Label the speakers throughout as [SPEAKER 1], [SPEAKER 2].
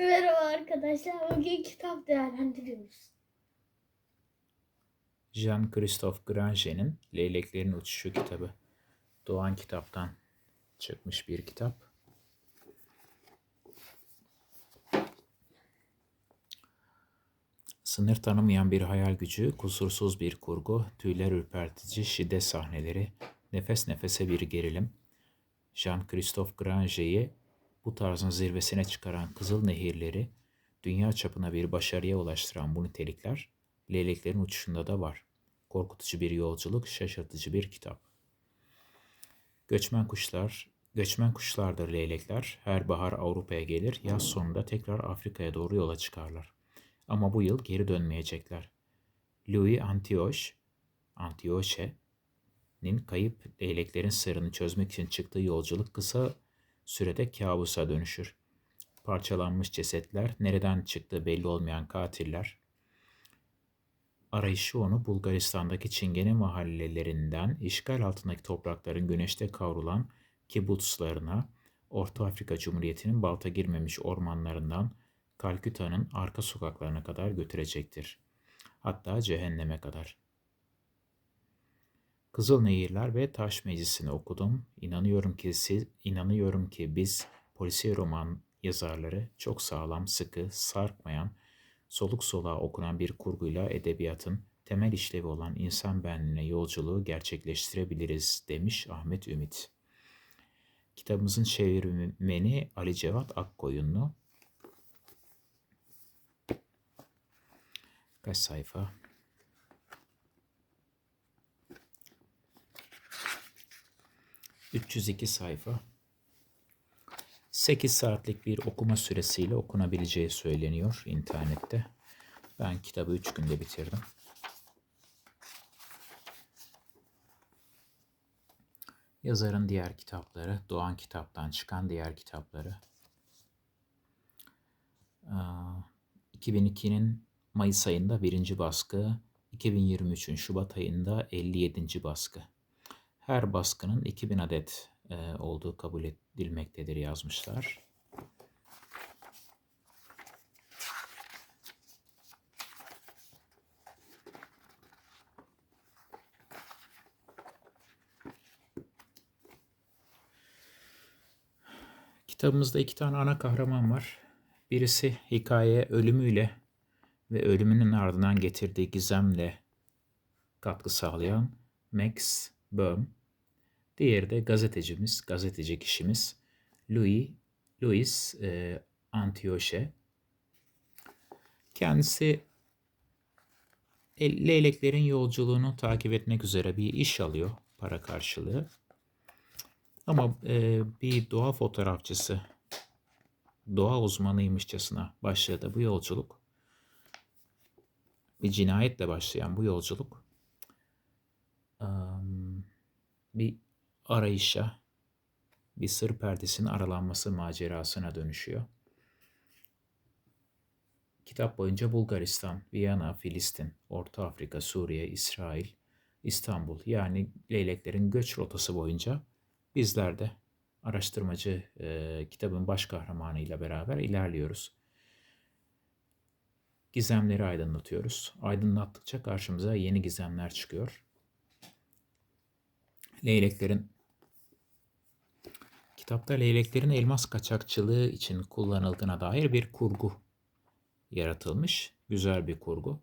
[SPEAKER 1] Merhaba arkadaşlar. Bugün kitap değerlendiriyoruz.
[SPEAKER 2] Jean-Christophe Granger'in Leyleklerin Uçuşu kitabı. Doğan kitaptan çıkmış bir kitap. Sınır tanımayan bir hayal gücü, kusursuz bir kurgu, tüyler ürpertici şiddet sahneleri, nefes nefese bir gerilim. Jean-Christophe Granger'i bu tarzın zirvesine çıkaran Kızıl Nehirleri, dünya çapına bir başarıya ulaştıran bu nitelikler, Leyleklerin Uçuşu'nda da var. Korkutucu bir yolculuk, şaşırtıcı bir kitap. Göçmen kuşlar, göçmen kuşlardır leylekler. Her bahar Avrupa'ya gelir, yaz sonunda tekrar Afrika'ya doğru yola çıkarlar. Ama bu yıl geri dönmeyecekler. Louis Antioche, Antioche'nin kayıp leyleklerin sırrını çözmek için çıktığı yolculuk kısa sürede kabusa dönüşür. Parçalanmış cesetler, nereden çıktığı belli olmayan katiller, arayışı onu Bulgaristan'daki Çingene mahallelerinden işgal altındaki toprakların güneşte kavrulan kibutslarına, Orta Afrika Cumhuriyeti'nin balta girmemiş ormanlarından Kalküta'nın arka sokaklarına kadar götürecektir. Hatta cehenneme kadar. Kızıl Nehirler ve Taş Meclisi'ni okudum. İnanıyorum ki siz, inanıyorum ki biz polisiye roman yazarları çok sağlam, sıkı, sarkmayan, soluk soluğa okunan bir kurguyla edebiyatın temel işlevi olan insan benliğine yolculuğu gerçekleştirebiliriz demiş Ahmet Ümit. Kitabımızın çevirmeni Ali Cevat Akkoyunlu. Kaç sayfa? ...302 sayfa. 8 saatlik bir okuma süresiyle okunabileceği söyleniyor internette. Ben kitabı 3 günde bitirdim. Yazarın diğer kitapları, Doğan Kitap'tan çıkan diğer kitapları. 2002'nin Mayıs ayında birinci baskı, 2023'ün Şubat ayında 57. baskı. Her baskının 2000 adet olduğu kabul edilmektedir yazmışlar. Kitabımızda iki tane ana kahraman var. Birisi hikaye ölümüyle ve ölümünün ardından getirdiği gizemle katkı sağlayan Max Böhm. Diğeri de gazetecimiz, gazeteci kişimiz Louis, Louis e, Antioche. Kendisi leyleklerin yolculuğunu takip etmek üzere bir iş alıyor para karşılığı. Ama e, bir doğa fotoğrafçısı, doğa uzmanıymışçasına başladı bu yolculuk. Bir cinayetle başlayan bu yolculuk bir arayışa, bir sır perdesinin aralanması macerasına dönüşüyor. Kitap boyunca Bulgaristan, Viyana, Filistin, Orta Afrika, Suriye, İsrail, İstanbul yani leyleklerin göç rotası boyunca bizler de araştırmacı e, kitabın baş kahramanıyla beraber ilerliyoruz. Gizemleri aydınlatıyoruz. Aydınlattıkça karşımıza yeni gizemler çıkıyor. Leyleklerin Kitapta leyleklerin elmas kaçakçılığı için kullanıldığına dair bir kurgu yaratılmış. Güzel bir kurgu.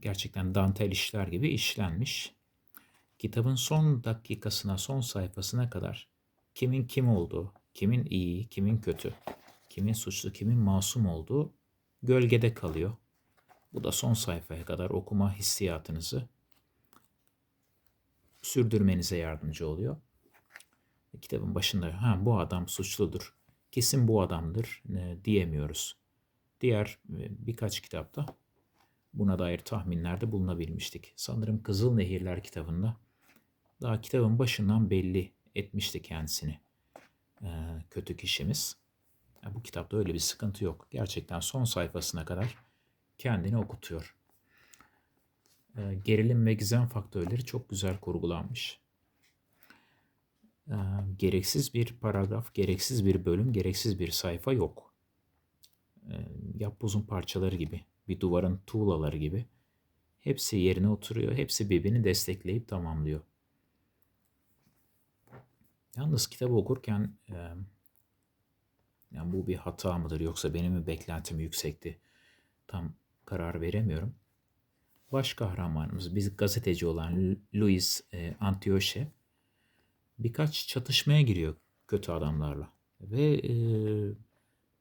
[SPEAKER 2] Gerçekten dantel işler gibi işlenmiş. Kitabın son dakikasına, son sayfasına kadar kimin kim olduğu, kimin iyi, kimin kötü, kimin suçlu, kimin masum olduğu gölgede kalıyor. Bu da son sayfaya kadar okuma hissiyatınızı sürdürmenize yardımcı oluyor kitabın başında ha bu adam suçludur, kesin bu adamdır e, diyemiyoruz. Diğer e, birkaç kitapta buna dair tahminlerde bulunabilmiştik. Sanırım Kızıl Nehirler kitabında daha kitabın başından belli etmişti kendisini e, kötü kişimiz. Ya bu kitapta öyle bir sıkıntı yok. Gerçekten son sayfasına kadar kendini okutuyor. E, gerilim ve gizem faktörleri çok güzel kurgulanmış gereksiz bir paragraf, gereksiz bir bölüm, gereksiz bir sayfa yok. e, yapbozun parçaları gibi, bir duvarın tuğlaları gibi. Hepsi yerine oturuyor, hepsi birbirini destekleyip tamamlıyor. Yalnız kitabı okurken e, yani bu bir hata mıdır yoksa benim mi beklentim yüksekti? Tam karar veremiyorum. Baş kahramanımız, biz gazeteci olan Louis e, Antioche birkaç çatışmaya giriyor kötü adamlarla. Ve e,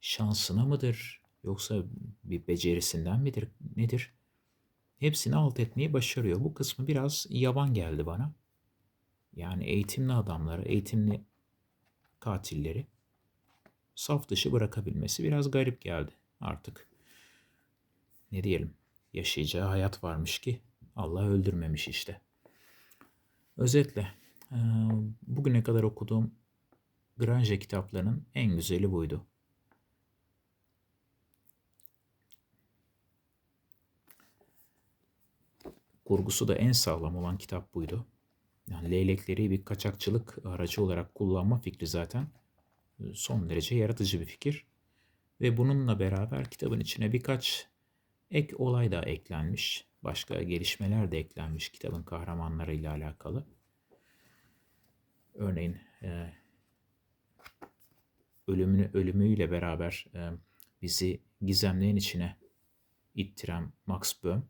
[SPEAKER 2] şansına mıdır yoksa bir becerisinden midir nedir? Hepsini alt etmeyi başarıyor. Bu kısmı biraz yavan geldi bana. Yani eğitimli adamları, eğitimli katilleri saf dışı bırakabilmesi biraz garip geldi artık. Ne diyelim? Yaşayacağı hayat varmış ki Allah öldürmemiş işte. Özetle bugüne kadar okuduğum Grange kitaplarının en güzeli buydu. Kurgusu da en sağlam olan kitap buydu. Yani leylekleri bir kaçakçılık aracı olarak kullanma fikri zaten son derece yaratıcı bir fikir. Ve bununla beraber kitabın içine birkaç ek olay da eklenmiş. Başka gelişmeler de eklenmiş kitabın kahramanlarıyla alakalı. Örneğin e, ölümünü ölümüyle beraber e, bizi gizemlerin içine ittiren Max Böhm,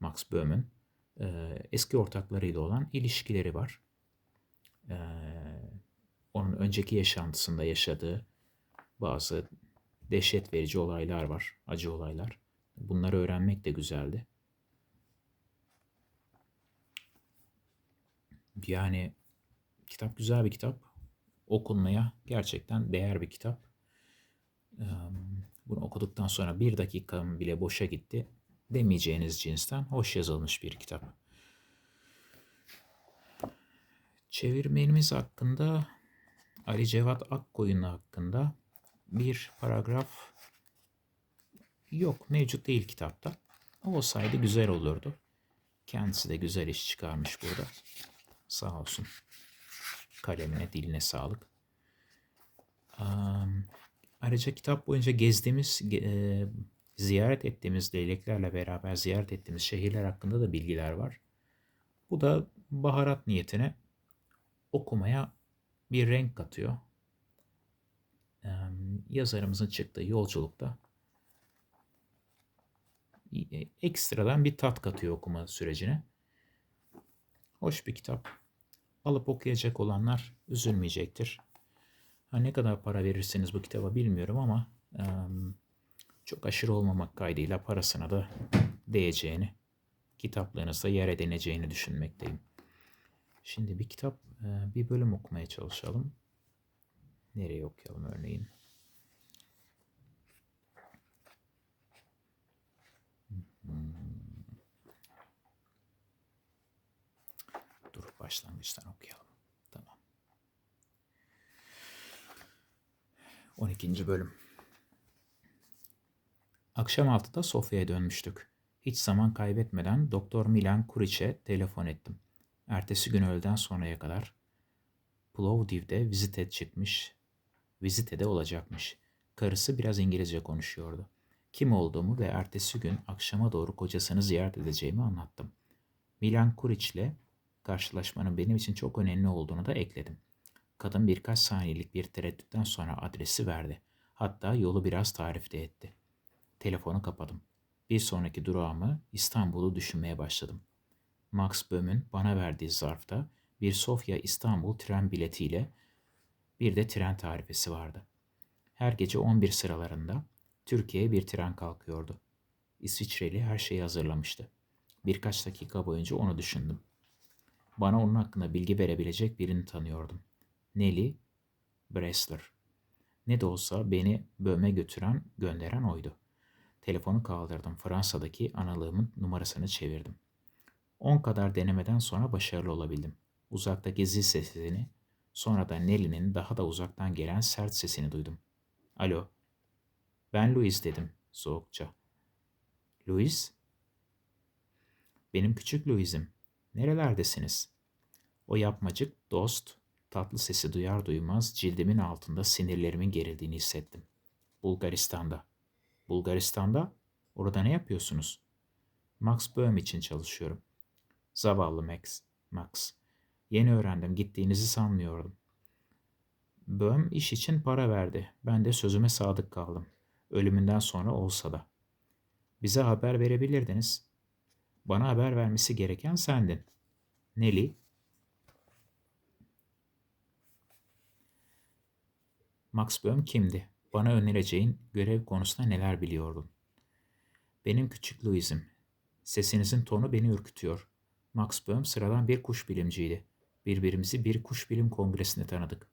[SPEAKER 2] Max Böhm'ün e, eski ortaklarıyla olan ilişkileri var. E, onun önceki yaşantısında yaşadığı bazı dehşet verici olaylar var, acı olaylar. Bunları öğrenmek de güzeldi. Yani kitap güzel bir kitap. Okunmaya gerçekten değer bir kitap. Bunu okuduktan sonra bir dakikam bile boşa gitti demeyeceğiniz cinsten hoş yazılmış bir kitap. Çevirmenimiz hakkında Ali Cevat Akkoyun hakkında bir paragraf yok mevcut değil kitapta. Olsaydı güzel olurdu. Kendisi de güzel iş çıkarmış burada. Sağ olsun. Kalemine, diline sağlık. Um, ayrıca kitap boyunca gezdiğimiz, e, ziyaret ettiğimiz leyleklerle beraber ziyaret ettiğimiz şehirler hakkında da bilgiler var. Bu da baharat niyetine okumaya bir renk katıyor. Ee, yazarımızın çıktığı yolculukta ekstradan bir tat katıyor okuma sürecine. Hoş bir kitap. Alıp okuyacak olanlar üzülmeyecektir. Ha, ne kadar para verirseniz bu kitaba bilmiyorum ama çok aşırı olmamak kaydıyla parasına da değeceğini, kitaplarınızda yer edineceğini düşünmekteyim. Şimdi bir kitap, e, bir bölüm okumaya çalışalım. Nereye okuyalım örneğin? Başlangıçtan okuyalım. Tamam. 12. bölüm. Akşam altıda Sofya'ya dönmüştük. Hiç zaman kaybetmeden Doktor Milan Kuriç'e telefon ettim. Ertesi gün öğleden sonraya kadar Plovdiv'de vizite çıkmış, vizitede olacakmış. Karısı biraz İngilizce konuşuyordu. Kim olduğumu ve ertesi gün akşama doğru kocasını ziyaret edeceğimi anlattım. Milan Kuriç'le karşılaşmanın benim için çok önemli olduğunu da ekledim. Kadın birkaç saniyelik bir tereddütten sonra adresi verdi. Hatta yolu biraz tarif de etti. Telefonu kapadım. Bir sonraki durağımı İstanbul'u düşünmeye başladım. Max Böhm'ün bana verdiği zarfta bir Sofya İstanbul tren biletiyle bir de tren tarifesi vardı. Her gece 11 sıralarında Türkiye'ye bir tren kalkıyordu. İsviçreli her şeyi hazırlamıştı. Birkaç dakika boyunca onu düşündüm. Bana onun hakkında bilgi verebilecek birini tanıyordum. Nelly Bressler. Ne de olsa beni Böhm'e götüren, gönderen oydu. Telefonu kaldırdım. Fransa'daki analığımın numarasını çevirdim. 10 kadar denemeden sonra başarılı olabildim. Uzaktaki zil sesini, sonra da Nelly'nin daha da uzaktan gelen sert sesini duydum. Alo. Ben Louis dedim soğukça. Louis? Benim küçük Louis'im. Nerelerdesiniz? O yapmacık dost, tatlı sesi duyar duymaz cildimin altında sinirlerimin gerildiğini hissettim. Bulgaristan'da. Bulgaristan'da? Orada ne yapıyorsunuz? Max Böhm için çalışıyorum. Zavallı Max. Max. Yeni öğrendim. Gittiğinizi sanmıyordum. Böhm iş için para verdi. Ben de sözüme sadık kaldım. Ölümünden sonra olsa da. Bize haber verebilirdiniz. Bana haber vermesi gereken sendin. Nelly, Max Böhm kimdi? Bana önereceğin görev konusunda neler biliyordun? Benim küçük Louis'im. Sesinizin tonu beni ürkütüyor. Max Böhm sıradan bir kuş bilimciydi. Birbirimizi bir kuş bilim kongresinde tanıdık.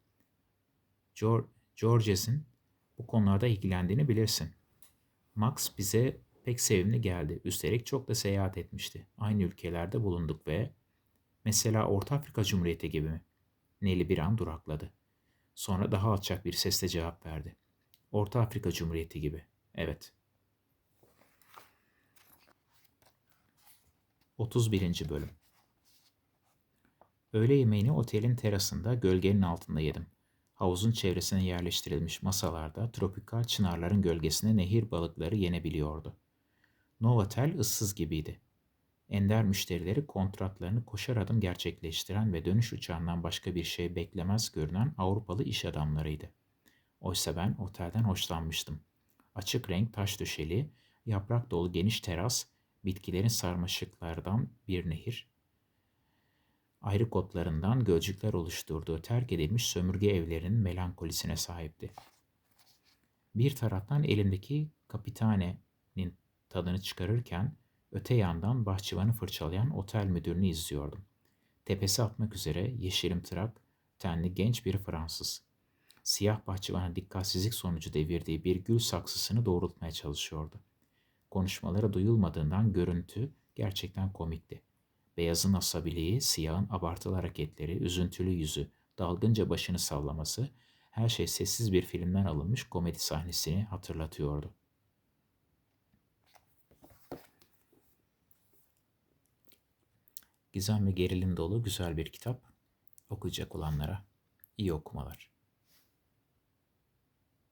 [SPEAKER 2] Geor- Georges'in bu konularda ilgilendiğini bilirsin. Max bize pek sevimli geldi. Üstelik çok da seyahat etmişti. Aynı ülkelerde bulunduk ve mesela Orta Afrika Cumhuriyeti gibi mi? Nelly bir an durakladı. Sonra daha alçak bir sesle cevap verdi. Orta Afrika Cumhuriyeti gibi. Evet. 31. Bölüm Öğle yemeğini otelin terasında gölgenin altında yedim. Havuzun çevresine yerleştirilmiş masalarda tropikal çınarların gölgesinde nehir balıkları yenebiliyordu. Novotel ıssız gibiydi. Ender müşterileri kontratlarını koşar adım gerçekleştiren ve dönüş uçağından başka bir şey beklemez görünen Avrupalı iş adamlarıydı. Oysa ben otelden hoşlanmıştım. Açık renk taş döşeli, yaprak dolu geniş teras, bitkilerin sarmaşıklardan bir nehir, ayrı kotlarından gölcükler oluşturduğu terk edilmiş sömürge evlerinin melankolisine sahipti. Bir taraftan elindeki kapitanenin tadını çıkarırken öte yandan bahçıvanı fırçalayan otel müdürünü izliyordum. Tepesi atmak üzere yeşilim tırak, tenli genç bir Fransız. Siyah bahçıvana dikkatsizlik sonucu devirdiği bir gül saksısını doğrultmaya çalışıyordu. Konuşmaları duyulmadığından görüntü gerçekten komikti. Beyazın asabiliği, siyahın abartılı hareketleri, üzüntülü yüzü, dalgınca başını sallaması, her şey sessiz bir filmden alınmış komedi sahnesini hatırlatıyordu. Gizem ve gerilim dolu güzel bir kitap. Okuyacak olanlara iyi okumalar.